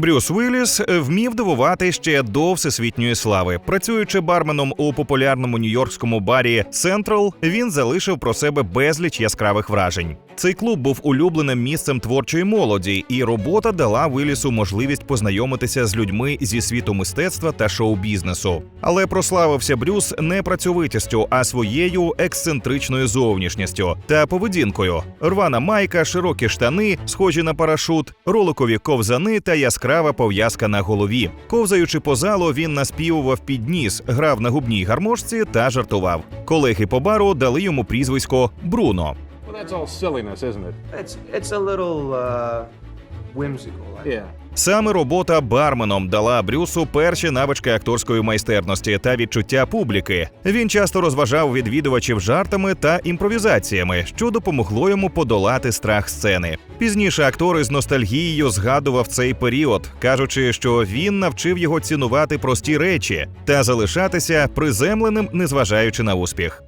Брюс Уілліс вмів дивувати ще до всесвітньої слави. Працюючи барменом у популярному нью-йоркському барі Central, він залишив про себе безліч яскравих вражень. Цей клуб був улюбленим місцем творчої молоді, і робота дала Уіллісу можливість познайомитися з людьми зі світу мистецтва та шоу-бізнесу. Але прославився Брюс не працьовитістю, а своєю ексцентричною зовнішністю та поведінкою. Рвана майка, широкі штани, схожі на парашут, роликові ковзани та яскрава пов'язка на голові. Ковзаючи по залу, він наспівував під ніс, грав на губній гармошці та жартував. Колеги по бару дали йому прізвисько Бруно. That's all silliness, isn't it? It's it's a little uh, whimsical. I Yeah. Саме робота барменом дала Брюсу перші навички акторської майстерності та відчуття публіки. Він часто розважав відвідувачів жартами та імпровізаціями, що допомогло йому подолати страх сцени. Пізніше актор із ностальгією згадував цей період, кажучи, що він навчив його цінувати прості речі та залишатися приземленим, незважаючи на успіх.